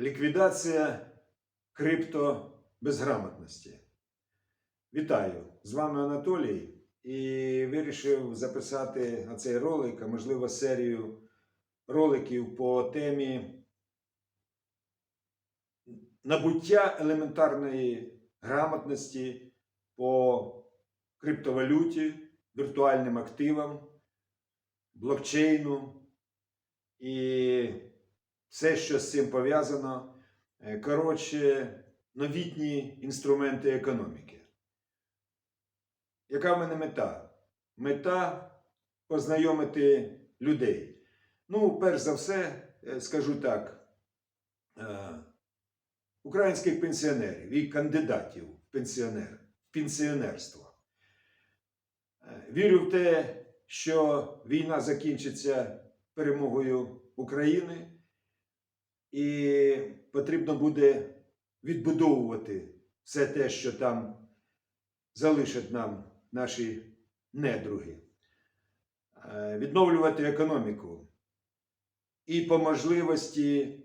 Ліквідація криптобезграмотності. Вітаю! З вами Анатолій і вирішив записати цей ролик, а можливо серію роликів по темі набуття елементарної грамотності по криптовалюті, віртуальним активам, блокчейну і все, що з цим пов'язано. Е, Коротше, новітні інструменти економіки. Яка в мене мета? Мета познайомити людей. Ну, перш за все, е, скажу так, е, українських пенсіонерів і кандидатів в пенсіонер, пенсіонерство. Вірю в те, що війна закінчиться перемогою України, і потрібно буде відбудовувати все те, що там залишать нам наші недруги, Е, відновлювати економіку і по можливості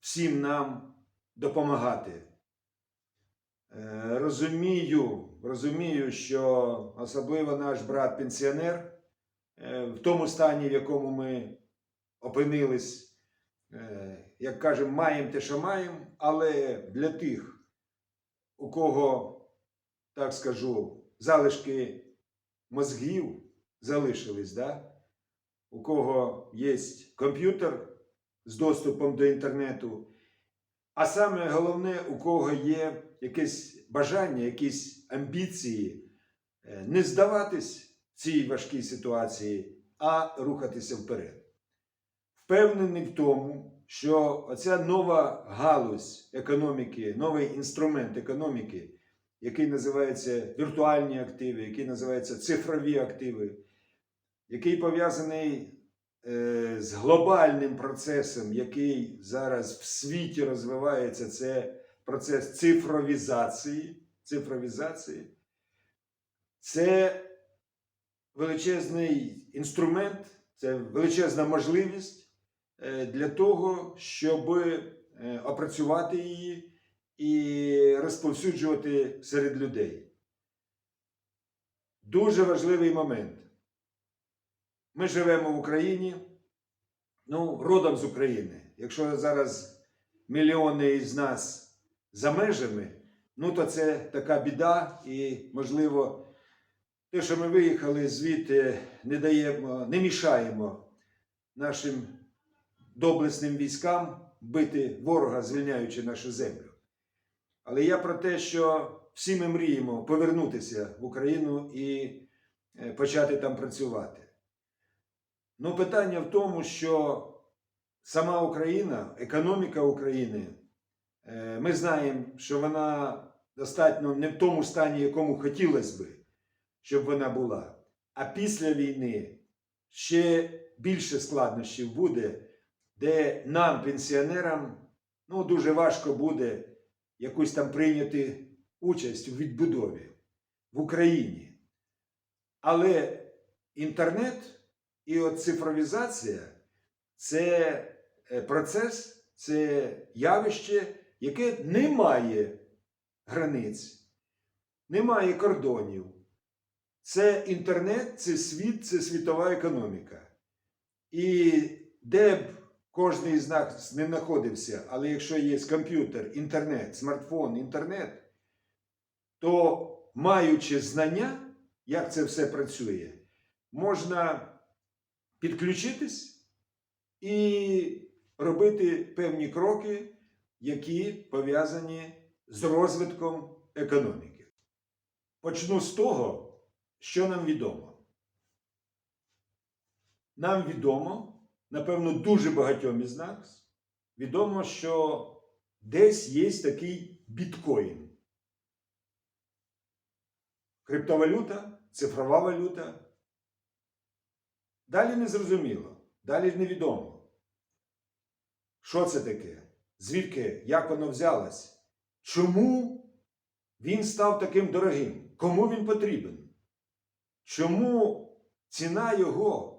всім нам допомагати. Е, Розумію, розумію, що особливо наш брат-пенсіонер е, в тому стані, в якому ми опинились, як кажемо, маємо те, що маємо, але для тих, у кого, так скажу, залишки мозгів залишились, да? у кого є комп'ютер з доступом до інтернету, а саме головне, у кого є якесь бажання, якісь амбіції е, не здаватись цій важкій ситуації, а рухатися вперед. Впевнений в тому, що оця нова галузь економіки, новий інструмент економіки, який називається віртуальні активи, який називається цифрові активи, який пов'язаний е, з глобальним процесом, який зараз в світі розвивається, це процес цифровізації. цифровізації. Це величезний інструмент, це величезна можливість для того, щоб е, опрацювати її і розповсюджувати серед людей. Дуже важливий момент. Ми живемо в Україні, ну, родом з України. Якщо зараз мільйони із нас за межами, ну то це така біда, і, можливо, те, що ми виїхали звідти, не даємо, не мішаємо нашим доблесним військам бити ворога, звільняючи нашу землю. Але я про те, що всі ми мріємо повернутися в Україну і е, почати там працювати. Ну, питання в тому, що сама Україна, економіка України, е, ми знаємо, що вона достатньо не в тому стані, якому хотілося би, щоб вона була. А після війни ще більше складнощів буде, де нам, пенсіонерам, ну, дуже важко буде якусь там прийняти участь у відбудові в Україні. Але інтернет і от цифровізація це е, процес, це явище, яке не має границь, не має кордонів. Це інтернет, це світ, це світова економіка. І де б кожен із нас не знаходився, але якщо є комп'ютер, інтернет, смартфон, інтернет, то маючи знання, як це все працює, можна підключитись і робити певні кроки, які пов'язані з розвитком економіки. Почну з того, що нам відомо. Нам відомо, напевно, дуже багатьом із нас, відомо, що десь є такий біткоін. Криптовалюта, цифрова валюта. Далі не зрозуміло, далі невідомо. Що це таке? Звідки, як воно взялось? Чому він став таким дорогим? Кому він потрібен? Чому ціна його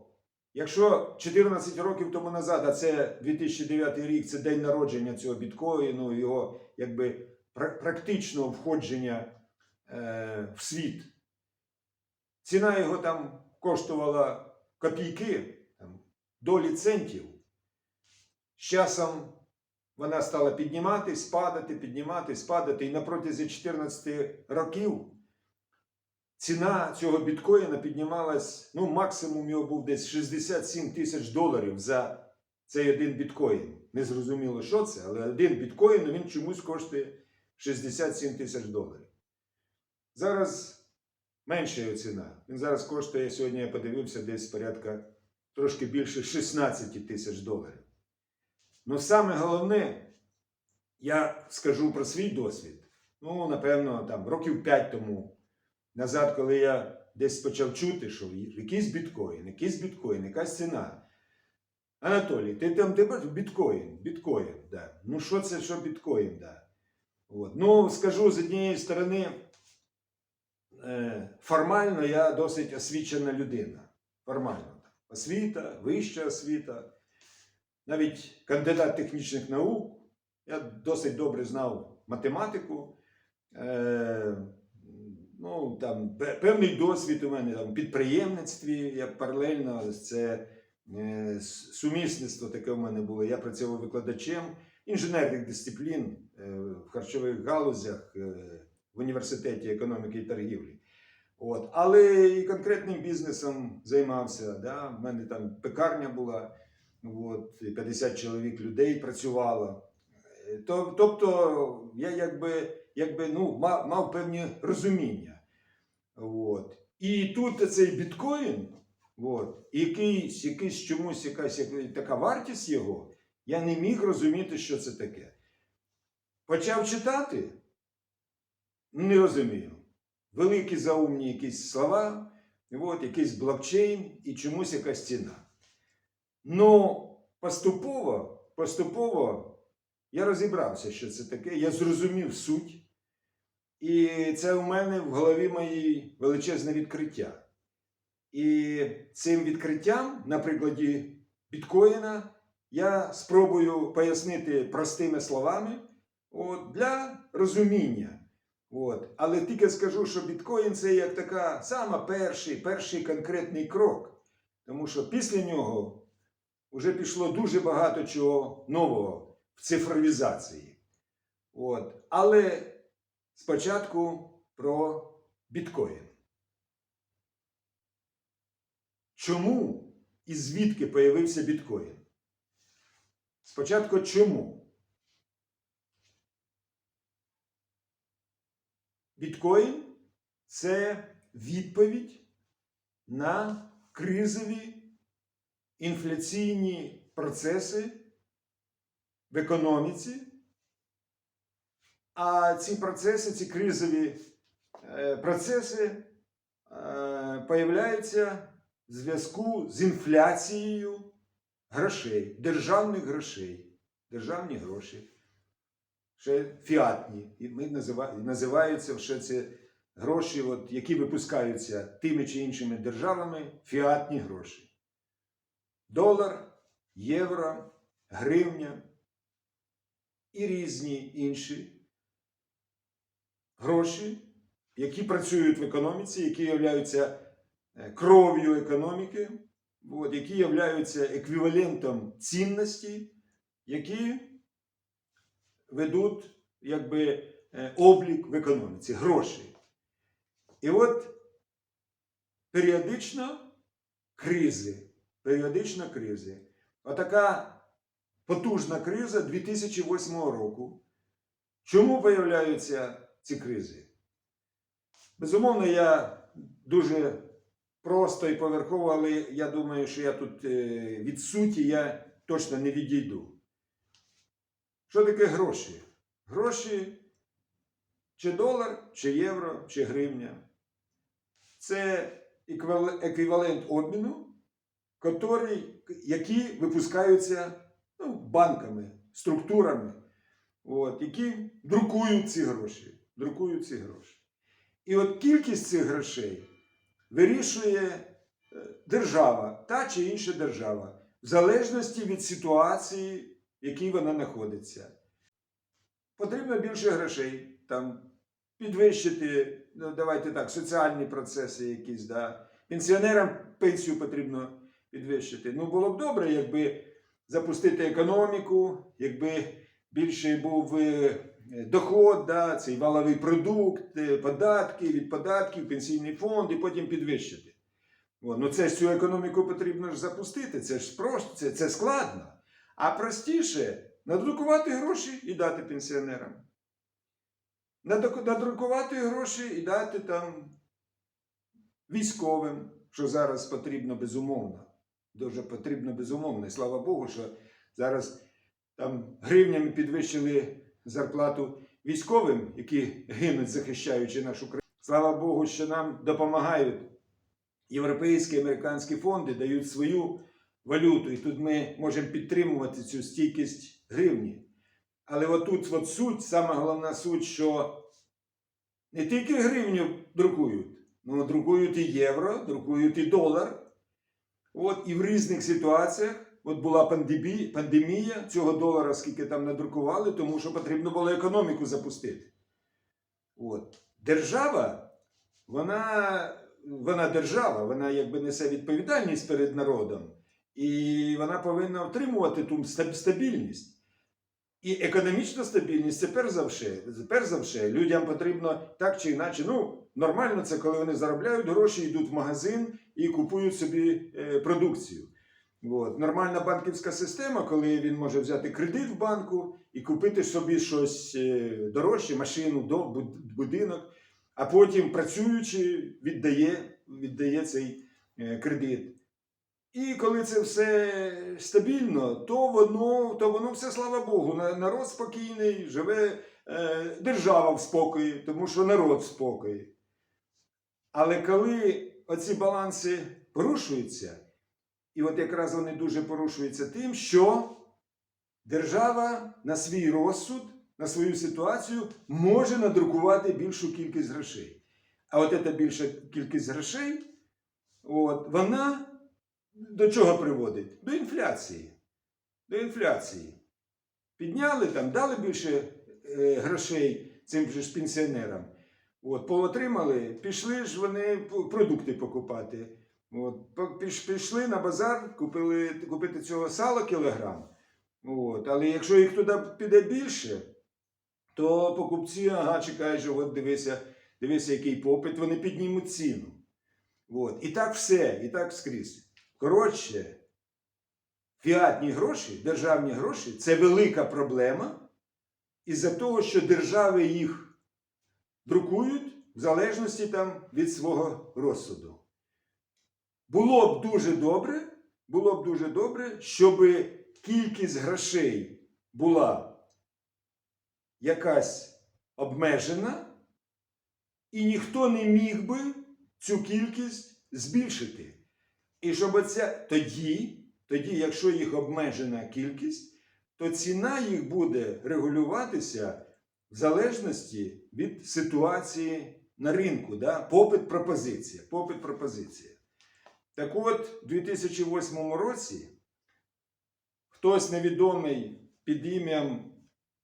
Якщо 14 років тому назад, а це 2009 рік, це день народження цього біткоїну, його якби практичного входження е, в світ, ціна його там коштувала копійки, там, долі центів. З часом вона стала підніматись, падати, підніматись, падати. І на протязі 14 років ціна цього біткоїна піднімалась, ну, максимум його був десь 67 тисяч доларів за цей один біткоін. Не зрозуміло, що це, але один біткоін ну, він чомусь коштує 67 тисяч доларів. Зараз менша його ціна. Він зараз коштує, сьогодні я подивився, десь порядка трошки більше 16 тисяч доларів. Ну, саме головне, я скажу про свій досвід. Ну, напевно, там років 5 тому назад, коли я десь почав чути, що якийсь біткоін, якийсь біткоін, якась ціна. Анатолій, ти там ти біткоін, біткоін, да. Ну що це, що біткоін, да. От. Ну, скажу з однієї сторони, е, формально я досить освічена людина. Формально. Освіта, вища освіта, навіть кандидат технічних наук. Я досить добре знав математику. Ну, там, певний досвід у мене там, в підприємництві. Я паралельно це е, сумісництво таке у мене було. Я працював викладачем інженерних дисциплін е, в харчових галузях е, в університеті економіки і торгівлі. От. Але і конкретним бізнесом займався. Да? У мене там пекарня була, от, 50 чоловік людей працювало. Е, Тобто я якби, якби ну, мав, мав певні розуміння. От. І тут цей біткоін, от, якийсь, якийсь чомусь якась як- така вартість його, я не міг розуміти, що це таке. Почав читати, не розумію. Великі заумні якісь слова, от, якийсь блокчейн і чомусь якась ціна. Ну, поступово, поступово я розібрався, що це таке, я зрозумів суть. І це у мене в голові моїй величезне відкриття. І цим відкриттям, на прикладі біткоїна, я спробую пояснити простими словами от, для розуміння. От. Але тільки скажу, що біткоін це як така сама перший, перший конкретний крок. Тому що після нього вже пішло дуже багато чого нового в цифровізації. От. Але спочатку про біткоін. Чому і звідки появився біткоін? Спочатку чому? Біткоін це відповідь на кризові інфляційні процеси в економіці. А ці процеси, ці кризові е, процеси е, появляються в зв'язку з інфляцією грошей, державних грошей, державні гроші, ще фіатні. І ми називаються ще це гроші, от, які випускаються тими чи іншими державами, фіатні гроші. Долар, євро, гривня і різні інші гроші, які працюють в економіці, які являються е, кров'ю економіки, от, які являються еквівалентом цінності, які ведуть якби, е, облік в економіці, гроші. І от періодично кризи, періодично кризи. Отака потужна криза 2008 року. Чому появляються ці кризи? Безумовно, я дуже просто і поверхово, але я думаю, що я тут е, від суті я точно не відійду. Що таке гроші? Гроші чи долар, чи євро, чи гривня. Це еквівалент обміну, які випускаються ну, банками, структурами, от, які друкують ці гроші. Друкують ці гроші. І от кількість цих грошей вирішує е, держава, та чи інша держава, в залежності від ситуації, в якій вона знаходиться. Потрібно більше грошей, там, підвищити, ну, давайте так, соціальні процеси якісь, да. пенсіонерам пенсію потрібно підвищити. Ну, було б добре, якби запустити економіку, якби більший був е, доход, да, цей валовий продукт, е, податки, від податків, пенсійний фонд і потім підвищити. О, ну це ж цю економіку потрібно ж запустити, це ж просто, це, це складно. А простіше надрукувати гроші і дати пенсіонерам. Надрукувати гроші і дати там військовим, що зараз потрібно безумовно. Дуже потрібно безумовно. І слава Богу, що зараз там гривнями підвищили зарплату військовим, які гинуть, захищаючи нашу країну. Слава Богу, що нам допомагають європейські американські фонди, дають свою валюту, і тут ми можемо підтримувати цю стійкість гривні. Але отут от суть, сама головна суть, що не тільки гривню друкують, ну друкують і євро, друкують і долар. От, і в різних ситуаціях от була пандемія, цього долара, скільки там надрукували, тому що потрібно було економіку запустити. От. Держава, вона, вона держава, вона якби несе відповідальність перед народом, і вона повинна отримувати ту стабільність. І економічна стабільність це перш за все, перш за все, людям потрібно так чи інакше. Ну, нормально це, коли вони заробляють гроші, йдуть в магазин і купують собі е, продукцію. От. Нормальна банківська система, коли він може взяти кредит в банку і купити собі щось е, дорожче, машину, будинок, а потім працюючи, віддає, віддає цей е, кредит. І коли це все стабільно, то воно, то воно все, слава Богу, народ спокійний, живе е, держава в спокої, тому що народ в спокої. Але коли оці баланси порушуються, і от якраз вони дуже порушуються тим, що держава на свій розсуд, на свою ситуацію може надрукувати більшу кількість грошей. А от ця більша кількість грошей, от, вона до чого приводить? До інфляції. До інфляції. Підняли там, дали більше е, грошей цим же ж пенсіонерам. От, поотримали, пішли ж вони продукти покупати. От, пішли на базар, купили, купити цього сала кілограм. От, але якщо їх туди піде більше, то покупці, ага, чекають, що от дивися, дивися, який попит, вони піднімуть ціну. От. І так все, і так скрізь. Коротше, фіатні гроші, державні гроші це велика проблема із-за того, що держави їх друкують в залежності там від свого розсуду. Було б дуже добре, було б дуже добре, щоб кількість грошей була якась обмежена, і ніхто не міг би цю кількість збільшити. І щоб оця тоді, тоді, якщо їх обмежена кількість, то ціна їх буде регулюватися в залежності від ситуації на ринку. Да? Попит пропозиція. Попит пропозиція. Так от, у 2008 році хтось невідомий під ім'ям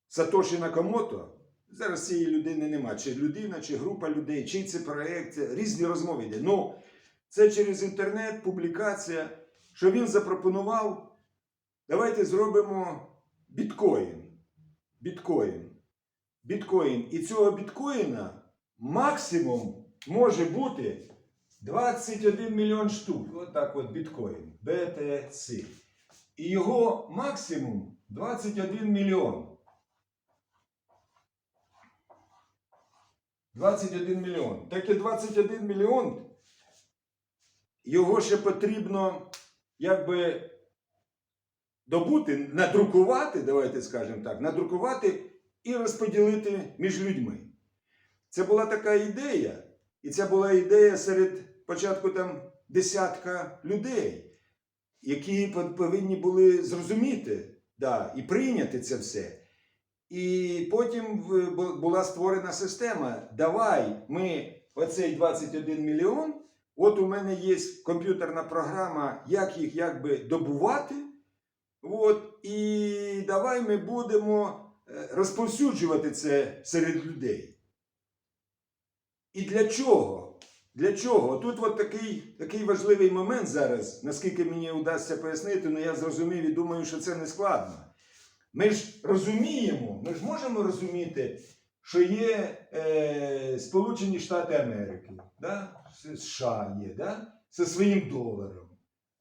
Сатоші Накамото, зараз цієї людини нема, чи людина, чи група людей, чий це проєкт, різні розмови йде. Ну, це через інтернет, публікація, що він запропонував. Давайте зробимо біткоін. Біткоін. Біткоін. І цього біткоїна максимум може бути 21 мільйон штук. От от біткоін. BTC. І його максимум 21 мільйон. 21 мільйон. Так і 21 мільйон його ще потрібно якби добути, надрукувати, давайте скажемо так, надрукувати і розподілити між людьми. Це була така ідея, і це була ідея серед початку там десятка людей, які повинні були зрозуміти да, і прийняти це все. І потім була створена система. Давай ми оцей 21 мільйон От у мене є комп'ютерна програма, як їх якби добувати. От, і давай ми будемо е, розповсюджувати це серед людей. І для чого? Для чого? Тут от такий, такий важливий момент зараз, наскільки мені вдасться пояснити, але я зрозумів і думаю, що це не складно. Ми ж розуміємо, ми ж можемо розуміти, що є е, Сполучені Штати Америки, да? США є, да? зі своїм доларом.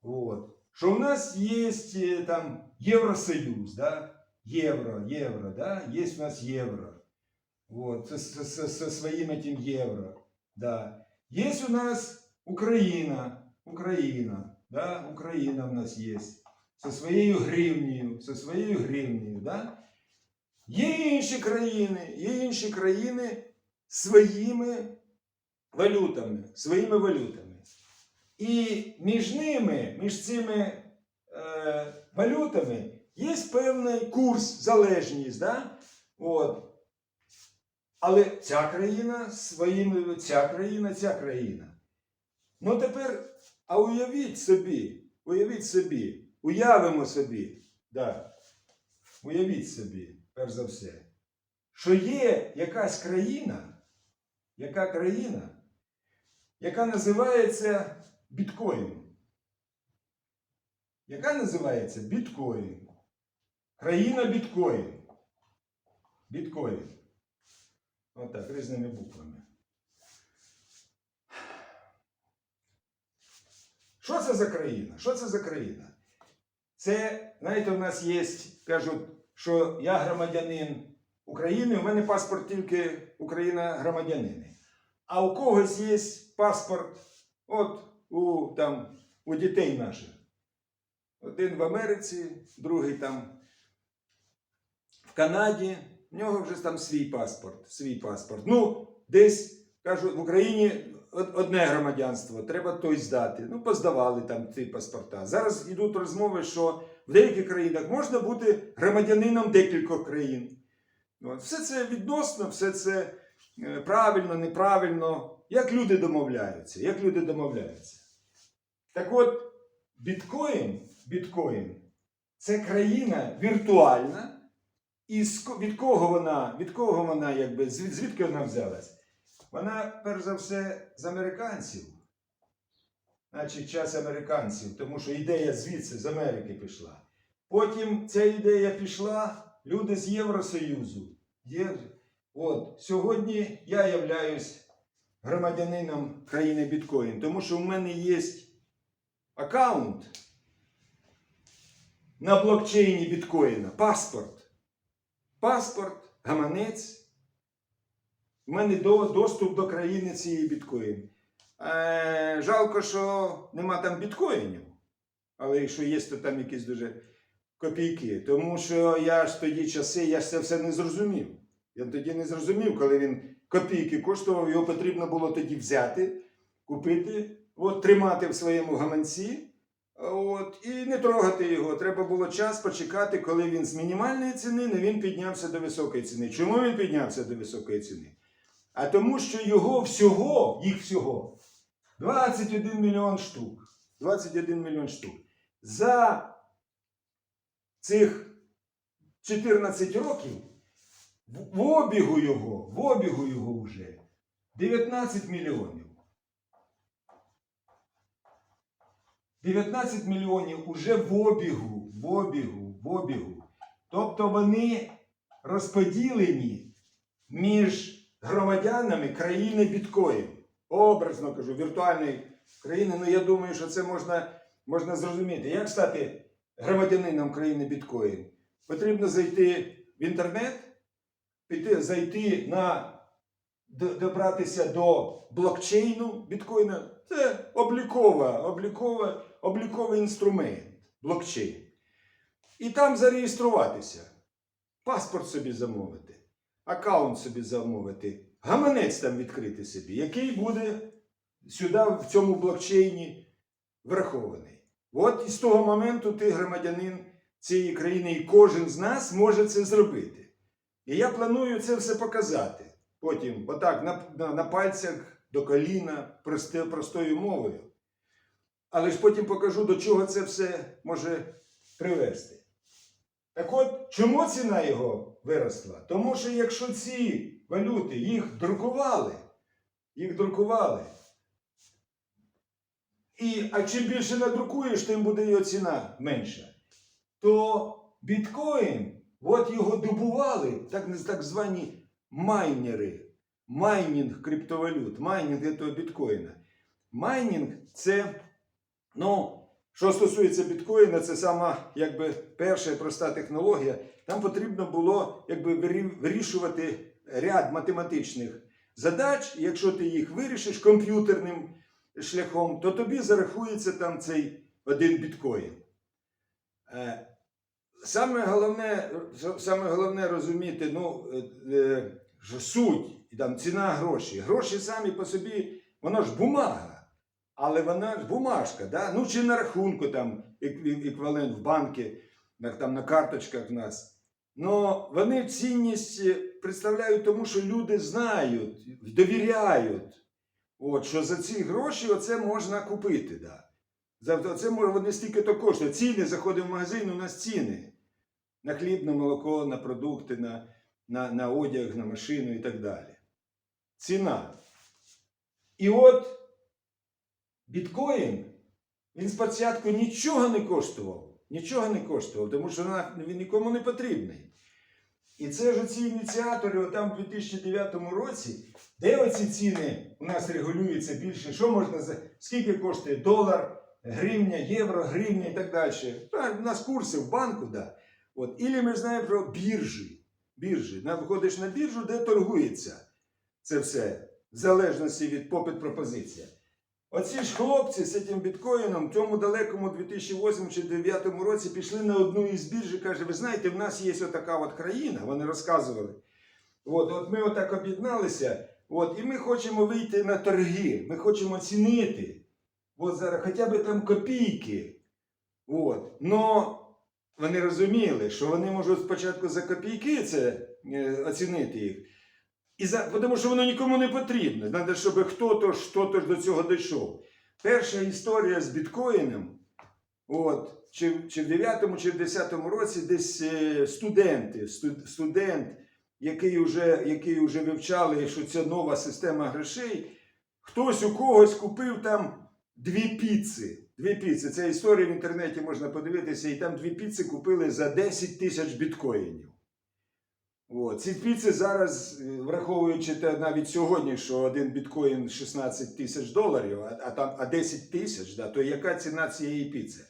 От. Що в нас є е, там Євросоюз, да? євро, євро, да? є в нас євро. Вот, со, со, со- своим этим евро. Да. Есть у нас Украина, Украина, да, Украина у нас есть. Со своєю гривнею, со своєю гривнею, да. Є інші країни, є інші країни своїми валютами, своїми валютами. І між ними, між цими е, валютами є певний курс, залежність, да? От. Але ця країна своїми, ця країна, ця країна. Ну тепер, а уявіть собі, уявіть собі, уявимо собі, да, уявіть собі, перш за все, що є якась країна, яка країна, яка називається біткоін. Яка називається біткоін. Країна біткоін. Біткоін. Отак, різними буквами. Що це за країна? Що це за країна? Це, знаєте, у нас є, кажуть, що я громадянин України, у мене паспорт тільки Україна громадянини. А у когось є паспорт, от у, там, у дітей наших. Один в Америці, другий там в Канаді, в нього вже там свій паспорт. Свій паспорт. Ну, десь кажуть, в Україні одне громадянство, треба той здати. Ну, поздавали там ці паспорта. Зараз йдуть розмови, що в деяких країнах можна бути громадянином декількох країн. От. Все це відносно, все це е, правильно, неправильно. Як люди домовляються? Як люди домовляються? Так от, біткоін, біткоін це країна віртуальна. І від кого вона, від кого вона, якби, звідки вона взялась? Вона, перш за все, з американців. Значить, час американців, тому що ідея звідси, з Америки пішла. Потім ця ідея пішла, люди з Євросоюзу. Є, от, сьогодні я являюсь громадянином країни біткоін, тому що в мене є аккаунт на блокчейні біткоїна, паспорт. Паспорт, гаманець. У мене доступ до країни цієї біткоін. Е, жалко, що нема там біткоїнів. Але якщо є, то там якісь дуже копійки. Тому що я ж тоді часи, я ж це все не зрозумів. Я тоді не зрозумів, коли він копійки коштував, його потрібно було тоді взяти, купити, от, тримати в своєму гаманці. От, і не трогати його. Треба було час почекати, коли він з мінімальної ціни, не він піднявся до високої ціни. Чому він піднявся до високої ціни? А тому, що його всього, їх всього, 21 мільйон штук. 21 мільйон штук. За цих 14 років в обігу його, в обігу його вже 19 мільйонів. 19 мільйонів уже в обігу, в обігу, в обігу. Тобто вони розподілені між громадянами країни біткоін. Образно кажу, віртуальної країни. Ну я думаю, що це можна, можна зрозуміти. Як стати громадянином країни біткоін? Потрібно зайти в інтернет, піти, зайти на добратися до блокчейну біткоїна. Це облікова, облікова, обліковий інструмент блокчейн. І там зареєструватися. Паспорт собі замовити, аккаунт собі замовити, гаманець там відкрити собі, який буде сюди, в цьому блокчейні врахований. От із того моменту ти громадянин цієї країни, і кожен з нас може це зробити. І я планую це все показати. Потім, отак, на, на, на пальцях до коліна прости- простою мовою. Але ж потім покажу, до чого це все може привести. Так от, чому ціна його виросла? Тому що якщо ці валюти їх друкували, їх друкували. І, а чим більше надрукуєш, тим буде його ціна менша. То біткоін, от його добували, так, так звані майнери. Майнінг криптовалют, майнінг цього біткоїна. Майнінг це, ну, що стосується біткоїна, це сама якби перша і проста технологія. Там потрібно було якби вирішувати ряд математичних задач. Якщо ти їх вирішиш комп'ютерним шляхом, то тобі зарахується там цей один біткоін. Е, Саме головне, саме головне розуміти, ну, е, е, суть, там ціна грошей. Гроші самі по собі, воно ж бумага, але вона бумажка, да? ну чи на рахунку там ек- еквівалент в банки, там на карточках в нас. Ну, вони цінність е, представляють тому, що люди знають, довіряють, от, що за ці гроші оце можна купити. Да. За це може вони стільки то коштують. Ціни заходимо в магазин, у нас ціни. На хліб, на молоко, на продукти, на, на, на одяг, на машину і так далі. Ціна. І от біткоін, він спочатку нічого не коштував. Нічого не коштував, тому що він нікому не потрібний. І це ж ці ініціатори, там в 2009 році, де оці ціни у нас регулюються більше, що можна за скільки коштує долар, гривня, євро, гривня і так далі. Та, У нас курси в банку, да. От. Ілі ми знаємо про біржі. Біржі. Виходиш на біржу, де торгується це все, в залежності від попит пропозиція. Оці ж хлопці з цим біткоїном в цьому далекому 2008 чи 2009 році пішли на одну із бірж і каже, ви знаєте, в нас є отака от країна, вони розказували. От, от ми отак об'єдналися, от, і ми хочемо вийти на торги, ми хочемо цінити. От зараз хоча б там копійки. От. Но вони розуміли, що вони можуть спочатку за копійки це е, оцінити їх. І за, тому що воно нікому не потрібно. Треба, щоб хто-то ж до цього дійшов. Перша історія з біткоїном, от, чи, чи в 9 чи в 10 році десь е, студенти, студ, студент, який вже, який вже вивчали, що це нова система грошей, хтось у когось купив там дві піци. Дві піци. Це історія в інтернеті можна подивитися, і там дві піци купили за 10 тисяч біткоїнів. От. Ці піци зараз, е, враховуючи те навіть сьогодні, що один біткоін 16 тисяч доларів, а, а, там, а 10 тисяч, да, то яка ціна цієї піци?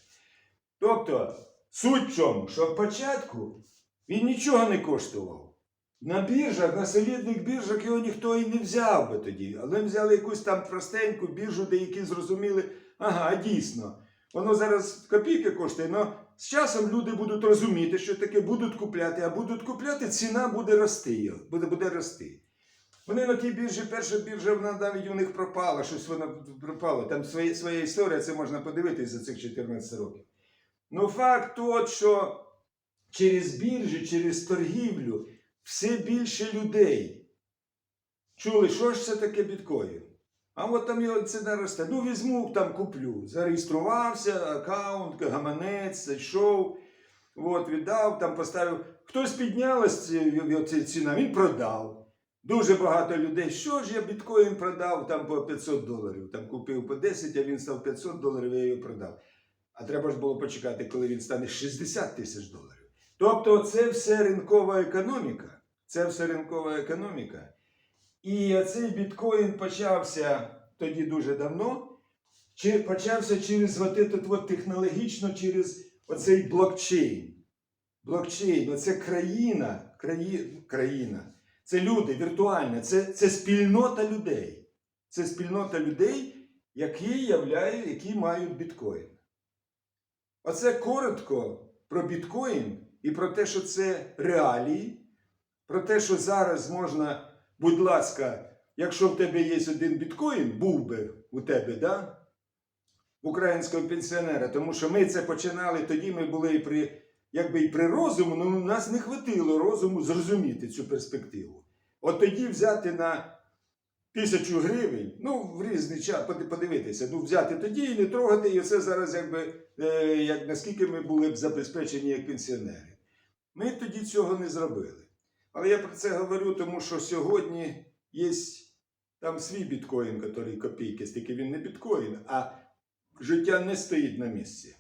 Тобто, суть в чому, що в початку він нічого не коштував. На біржах, на солідних біржах його ніхто і не взяв би тоді. Але взяли якусь там простеньку біржу, де які зрозуміли, ага, дійсно, воно зараз копійки коштує, але з часом люди будуть розуміти, що таке будуть купляти, а будуть купляти, ціна буде рости. Буде, буде рости. Вони на тій біржі, перша біржа, вона навіть у них пропала, щось вона пропало. Там своя, своя історія, це можна подивитись за цих 14 років. Ну, факт тот, що через біржі, через торгівлю все більше людей чули, що ж це таке біткоін. А от там його ціна росте. Ну, візьму, там куплю. Зареєструвався, аккаунт, гаманець, зайшов, от, віддав, там поставив. Хтось піднялась ця ціна, він продав. Дуже багато людей. Що ж я біткоін продав там по 500 доларів. Там купив по 10, а він став 500 доларів, я його продав. А треба ж було почекати, коли він стане 60 тисяч доларів. Тобто, це все ринкова економіка. Це все ринкова економіка. І цей біткоін почався тоді дуже давно. Чи почався через технологічно, через оцей блокчейн. Блокчейн, оце країна, краї, країна. Це люди віртуальні, це, це спільнота людей. Це спільнота людей, які являють, які мають біткоін. Оце коротко про біткоін і про те, що це реалії, про те, що зараз можна, будь ласка, якщо в тебе є один біткоін, був би у тебе, да? українського пенсіонера, тому що ми це починали, тоді ми були і при, якби і при розуму, але у нас не хватило розуму зрозуміти цю перспективу. От тоді взяти на тисячу гривень, ну, в різний час подивитися, ну, взяти тоді і не трогати, і це зараз якби, е, як, наскільки ми були б забезпечені як пенсіонери. Ми тоді цього не зробили. Але я про це говорю, тому що сьогодні є там свій біткоін, який копійки, тільки він не біткоін, а життя не стоїть на місці.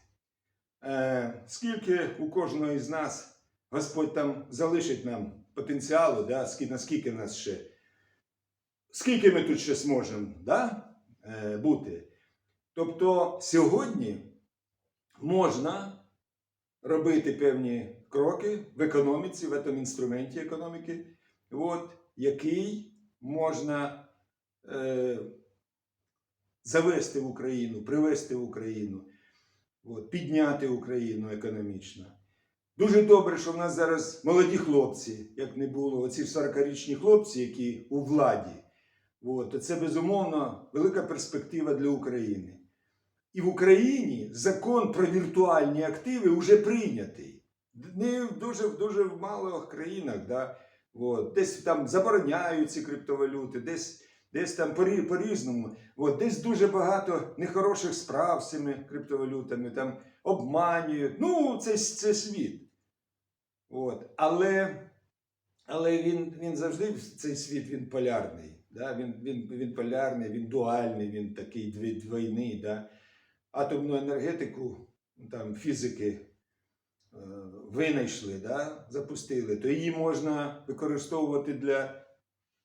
Е, скільки у кожного із нас Господь там залишить нам потенціалу, да, скільки, наскільки нас ще, скільки ми тут ще зможемо да, е, бути. Тобто сьогодні можна робити певні кроки в економіці, в цьому інструменті економіки, от, який можна е, завести в Україну, привести в Україну, от, підняти Україну економічно. Дуже добре, що в нас зараз молоді хлопці, як не було, оці 40-річні хлопці, які у владі. От, це безумовно велика перспектива для України. І в Україні закон про віртуальні активи вже прийнятий. Не в дуже, в дуже в малих країнах. Да? От, десь там забороняють ці криптовалюти, десь, десь там по- по-різному. От, десь дуже багато нехороших справ з цими криптовалютами, там обманюють. Ну, це, це світ. От. Але, але він, він завжди цей світ він полярний. Да? Він, він, він полярний, він дуальний, він такий дві- двойний. Да? Атомну енергетику, там, фізики винайшли, да? запустили, то її можна використовувати для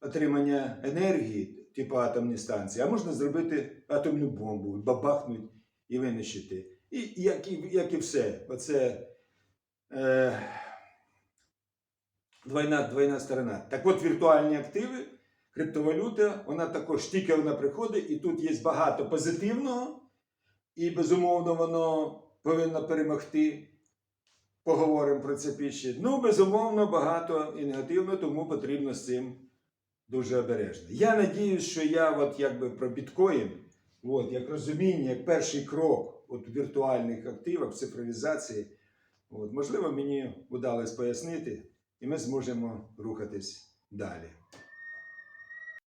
отримання енергії, типу атомні станції, а можна зробити атомну бомбу, бабахнуть і винищити. І як і, як і все, оце е, двойна, двойна сторона. Так от віртуальні активи, криптовалюта, вона також тільки вона приходить, і тут є багато позитивного, і безумовно воно повинно перемогти. Поговоримо про це піще. Ну, безумовно, багато і негативно, тому потрібно з цим дуже обережно. Я надіюсь, що я от якби про біткоін, от, як розуміння, як перший крок от, в віртуальних активах, цифровізації, от, можливо, мені вдалося пояснити, і ми зможемо рухатись далі.